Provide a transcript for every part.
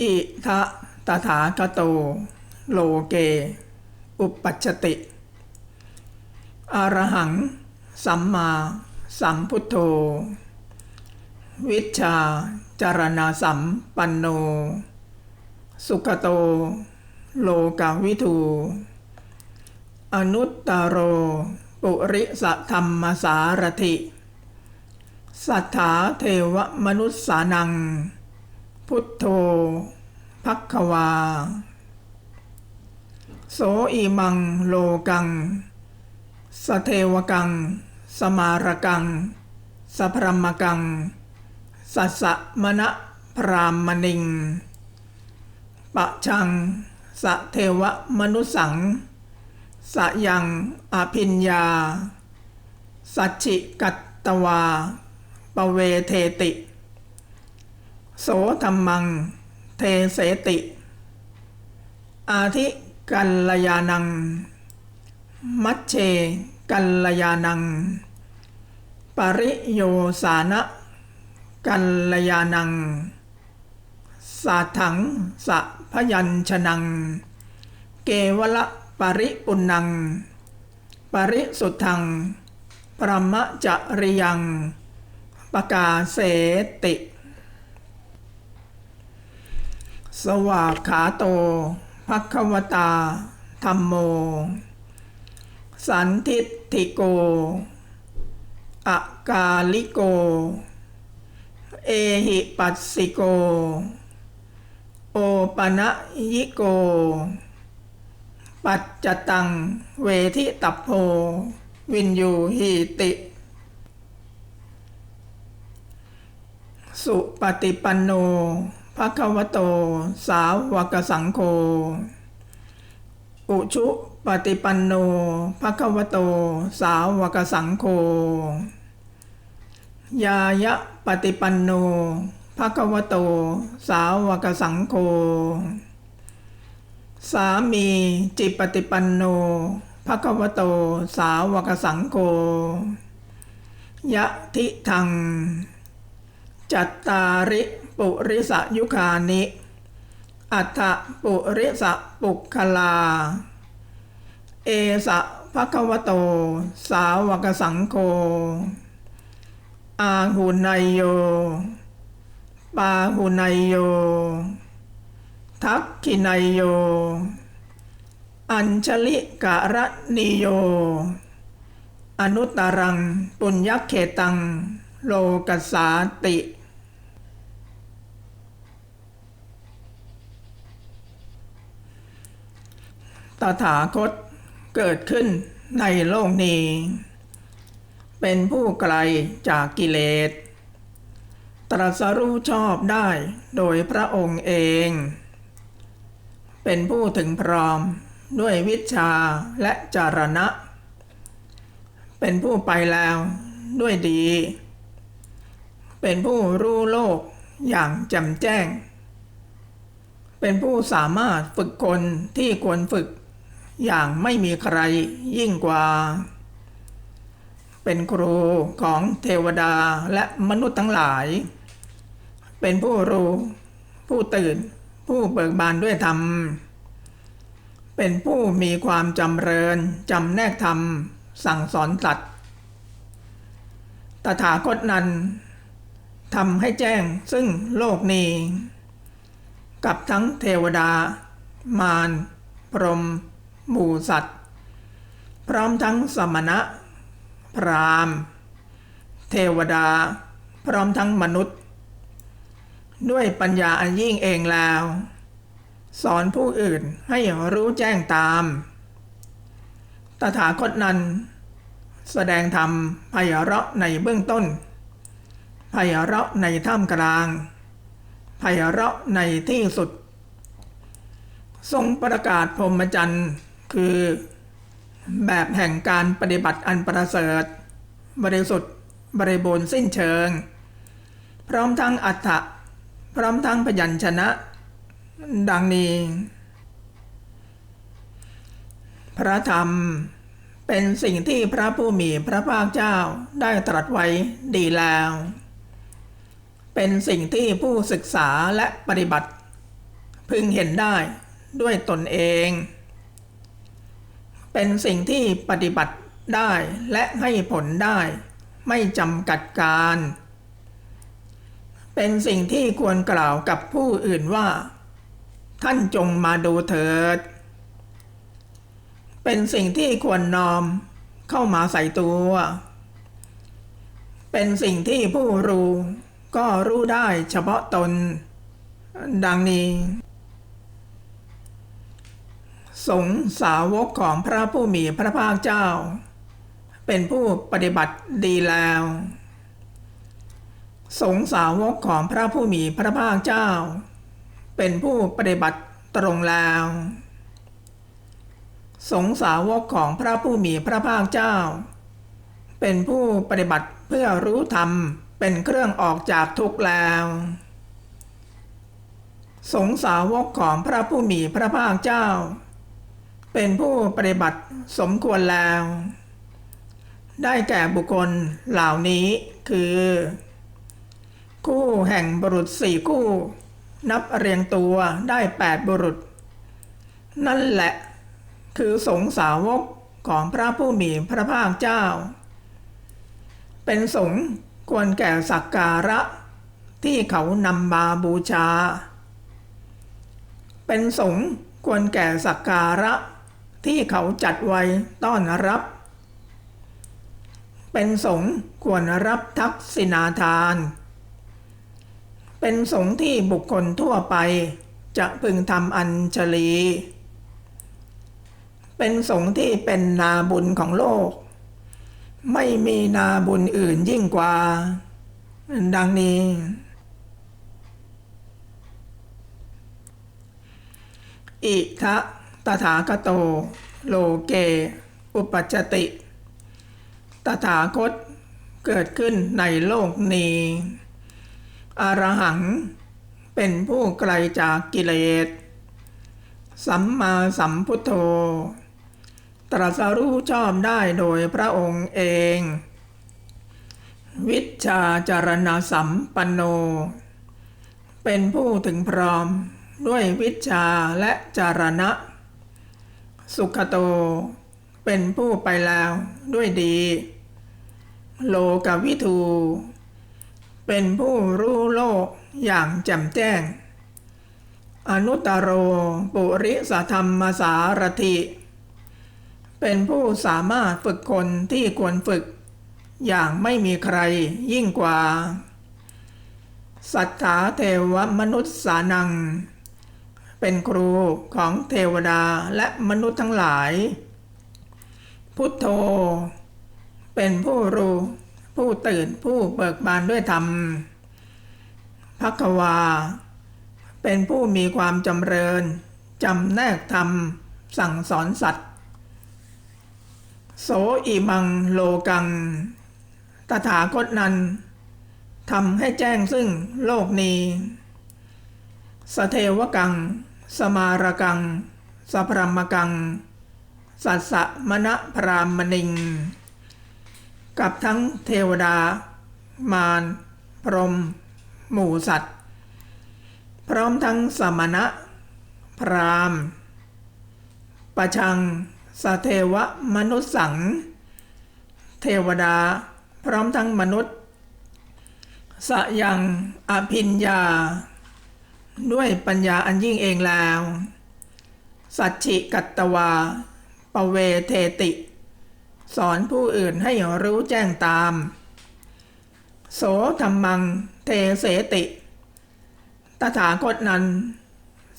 อิทะตถาคโต โลเก อุปปัชติ อรหัง สัมมาสัมพุทโธ วิชชาจารณาสัมปันโน สุขโต โลกาวิทู อนุตตโร ปุริสธรรมสารถิ สัทธาเทวมนุษสานัง พุทโธพักควา โสอีมังโลกัง สเทวกัง สมารกัง สพรมกัง สัสสะมณะพรามมณิง ปะชัง สเทวมนุสัง สยังอภิญญา สัจฉิกัตตวา ปเวเทติ โสธรรมัง เทเสติ อาทิกัลยานัง มัชเชกัลยานัง ปริโยสานะกัลยานัง สาถังสะพยัญชนัง เกวละปริปุณัง ปริสุทธังปรมจริยังปกาเสติ สวากขาโตภควตาธรรมโม สันทิฏฐิโกอากาลิโก เอหิปัสสิโก โอปะนะยิโก ปัจจตังเวทิตัพโพ วินยูหีติ สุปฏิปันโน ภะคะวะโต สาวกสังโฆ อุชุปฏิปันโนภะคะวะโต สาวกสังโฆ ยายะปฏิปันโนภะคะวะโต สาวกสังโฆ สามีจิปฏิปันโนภะคะวะโต สาวกสังโฆ ยะทิทัง จัตตาริ ปุริสยุคานิ อัฏฐปุริสปุคลา เอสะภะคะวโต สาวกสังโฆอาหุนายโย ปาหุนายโย ทักขินายโย อัญชลิกะระนิโย อนุตตรัง ปุญญเขตัง โลกัสสาติ ตถาคตเกิดขึ้นในโลกนี้ เป็นผู้ไกลจากกิเลส ตรัสรู้ชอบได้โดยพระองค์เอง เป็นผู้ถึงพร้อมด้วยวิชาและจารณะ เป็นผู้ไปแล้วด้วยดี เป็นผู้รู้โลกอย่างจ่มแจ้ง เป็นผู้สามารถฝึกคนที่ควรฝึก อย่างไม่มีใครยิ่งกว่า เป็นครูของเทวดาและมนุษย์ทั้งหลาย เป็นผู้รู้ผู้ตื่นผู้เบิกบานด้วยธรรม เป็นผู้มีความจำเริญจำแนกธรรม สั่งสอนสัตว์ตถาคตนั้นทำให้แจ้งซึ่งโลกนี้ กับทั้งเทวดามารพรหม หมู่สัตว์ พร้อมทั้งสมณะ พรามณ์ เทวดา พร้อมทั้งมนุษย์ ด้วยปัญญาอันยิ่งเองแล้ว สอนผู้อื่นให้รู้แจ้งตาม ตถาคตนั้น แสดงธรรมไพเราะในเบื้องต้นไพเราะในท่ามกลางไพเราะในที่สุด ทรงประกาศพรหมจรรย์ คือ แบบแห่งการปฏิบัติอันประเสริฐ บริสุทธิ์บริบูรณ์สิ้นเชิง พร้อมทั้งอัฏฐะพร้อมทั้งพยัญชนะ ดังนี้ พระธรรมเป็นสิ่งที่พระผู้มีพระภาคเจ้าได้ตรัสไว้ดีแล้ว เป็นสิ่งที่ผู้ศึกษาและปฏิบัติ พึงเห็นได้ด้วยตนเอง เป็นสิ่งที่ปฏิบัติได้และให้ผลได้ ไม่จำกัดการ เป็นสิ่งที่ควรกล่าวกับผู้อื่นว่า ท่านจงมาดูเถิด เป็นสิ่งที่ควรนอมเข้ามาใส่ตัว เป็นสิ่งที่ผู้รู้ก็รู้ได้เฉพาะตน ดังนี้ สงสาวกของพระผู้มีพระภาคเจ้า เป็นผู้ปฏิบัติดีแล้ว สงสาวกของพระผู้มีพระภาคเจ้า เป็นผู้ปฏิบัติตรงแล้ว สงสาวกของพระผู้มีพระภาคเจ้า เป็นผู้ปฏิบัติเพื่อรู้ธรรมเป็นเครื่องออกจากทุกข์แล้วสงสาวกของพระผู้มีพระภาคเจ้า เป็นผู้ปฏิบัติสมควรแล้ว ได้แก่บุคคลเหล่านี้คือ คู่แห่งบุรุษสี่คู่ นับเรียงตัวได้แปดบุรุษ นั่นแหละคือสงสาวกของพระผู้มีพระภาคเจ้า เป็นสงควรแก่สักการะที่เขานำมาบูชา เป็นสงควรแก่สักการะ ที่เขาจัดไว้ต้อนรับ เป็นสงฆ์ควรรับทักษิณาทาน เป็นสงฆ์ที่บุคคลทั่วไปจะพึงทำอัญชลี เป็นสงฆ์ที่เป็นนาบุญของโลก ไม่มีนาบุญอื่นยิ่งกว่า ดังนี้อิทะ ตถาคโต โลเก อุปัจจติ ตถาคตเกิดขึ้นในโลกนี้อรหัง เป็นผู้ไกลจากกิเลส สัมมาสัมพุทโธ ตรัสรู้ชอบได้โดยพระองค์เอง วิชาจารณสัมปันโน เป็นผู้ถึงพร้อมด้วยวิชาและจารณะ สุขโต เป็นผู้ไปแล้วด้วยดี โลกวิทู เป็นผู้รู้โลกอย่างแจ่มแจ้ง อนุตตโรปุริสธรรมสารถิ เป็นผู้สามารถฝึกคนที่ควรฝึก อย่างไม่มีใครยิ่งกว่า สัทธาเทวมนุษย์สานัง เป็นครูของเทวดาและมนุษย์ทั้งหลาย พุทโธ เป็นผู้รู้ ผู้ตื่นผู้เบิกบานด้วยธรรมพักวา เป็นผู้มีความจำเริญจำแนกธรรม สั่งสอนสัตว์ โสอิมังโลกัง ตถาคตนั้นทำให้แจ้งซึ่งโลกนี้สเทวกัง สมารกัง สพรมกัง สัสสะมณะพรามณิง กับทั้งเทวดา มารพรม หมู่สัตว์ พร้อมทั้งสมณะ พรามประชังสเทวมนุษย์สัง เทวดา พร้อมทั้งมนุษย์สยังอภิญญา ด้วยปัญญาอันยิ่งเองแล้ว สัจฉิกัตตวา ปเวเทติ สอนผู้อื่นให้รู้แจ้งตาม โสธรรมังเทเสติ ตถาคตนั้น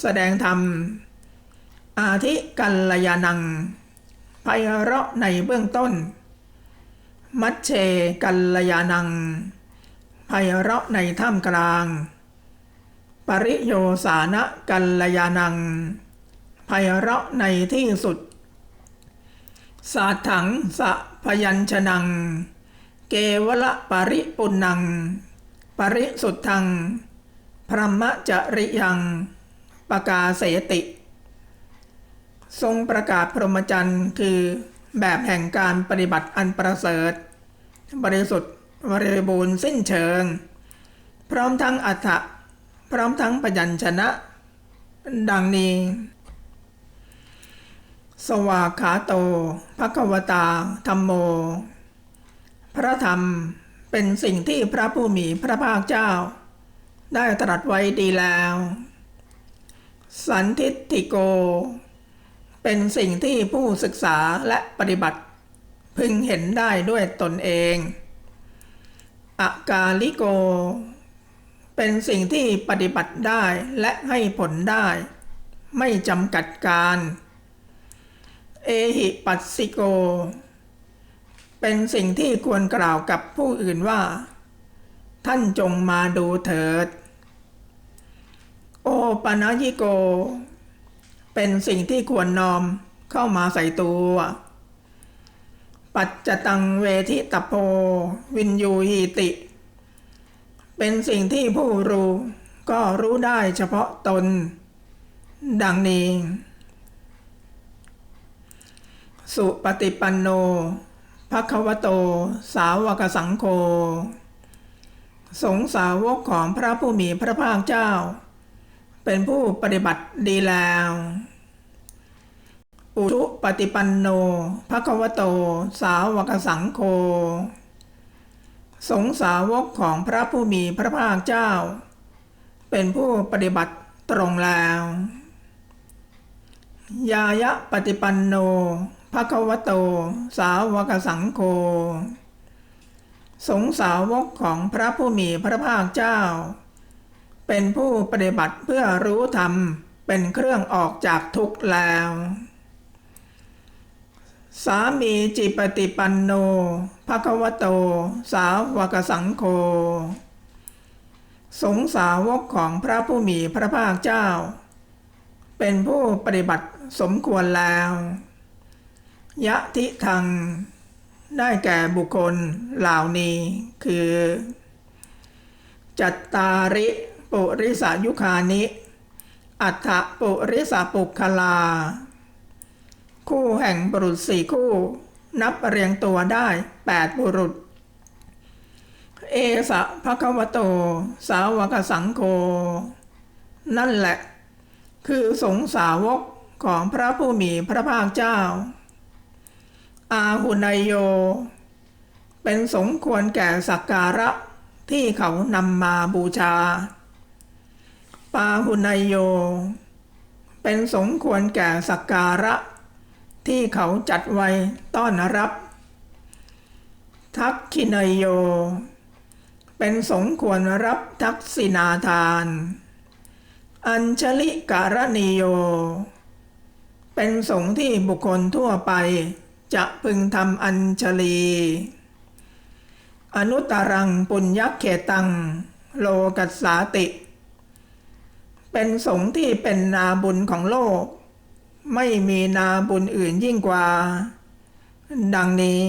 แสดงธรรม อาทิกัลยานังไพเราะในเบื้องต้น มัชเชกัลยานังไพเราะในท่ามกลาง ปริโยสานะกัลยานังไพเราะในที่สุด สาถังสะพยัญชนัง เกวละปริปุนัง ปริสุทธัง พรหมจริยังปกาเสติ ทรงประกาศพรหมจรรย์คือแบบแห่งการปฏิบัติอันประเสริฐ บริสุทธิ์บริบูรณ์สิ้นเชิง พร้อมทั้งอัฏฐ พร้อมทั้งปัญญชนะ ดังนี้ สวากขาโตภควตาธรรมโม พระธรรมเป็นสิ่งที่พระผู้มีพระภาคเจ้า ได้ตรัสไว้ดีแล้ว สันทิฏฐิโก เป็นสิ่งที่ผู้ศึกษาและปฏิบัติ พึงเห็นได้ด้วยตนเองอากาลิโก เป็นสิ่งที่ปฏิบัติได้และให้ผลได้ ไม่จำกัดการ เอหิปัสสิโก เป็นสิ่งที่ควรกล่าวกับผู้อื่นว่า ท่านจงมาดูเถิด โอปนายิโก เป็นสิ่งที่ควรน้อมเข้ามาใส่ตัว ปัจจตังเวทิตโพ วินยูหีติ เป็นสิ่งที่ผู้รู้ก็รู้ได้เฉพาะตน ดังนี้ สุปฏิปันโนภควโต สาวกสังโฆสงสาวกของพระผู้มีพระภาคเจ้า เป็นผู้ปฏิบัติดีแล้วอุทุปฏิปันโนภควโต สาวกสังโฆ สงสาวกของพระผู้มีพระภาคเจ้า เป็นผู้ปฏิบัติตรงแล้ว ยายะปฏิปันโนภควโต สาวกสังโฆสงสาวกของพระผู้มีพระภาคเจ้า เป็นผู้ปฏิบัติเพื่อรู้ธรรมเป็นเครื่องออกจากทุกข์แล้ว สามีจิปฏิปันโน ภควโต สาวกสังโฆ สงสาวกของพระผู้มีพระภาคเจ้า เป็นผู้ปฏิบัติสมควรแล้ว ยะทิทัง ได้แก่บุคคลเหล่านี้คือ จัตตาริปุริสายุคานิ อัฏฐปุริสาปุคลา คู่แห่งบุรุษสี่คู่ นับเรียงตัวได้แปดบุรุษ เอสะภควโต สาวกสังโฆนั่นแหละ คือสงสาวกของพระผู้มีพระภาคเจ้า อาหุนายโย เป็นสมควรแก่สักการะที่เขานำมาบูชา ปาหุนายโย เป็นสมควรแก่สักการะ ที่เขาจัดไว้ต้อนรับ ทักขินยโย เป็นสมควรรับทักษินาทาน อัญชลิการณิโย เป็นสงที่บุคคลทั่วไปจะพึงทำอัญชลี อนุตรังปุญญเขตัง โลกัสสาติ เป็นสงที่เป็นนาบุญของโลก ไม่มีนาบุญอื่นยิ่งกว่า ดังนี้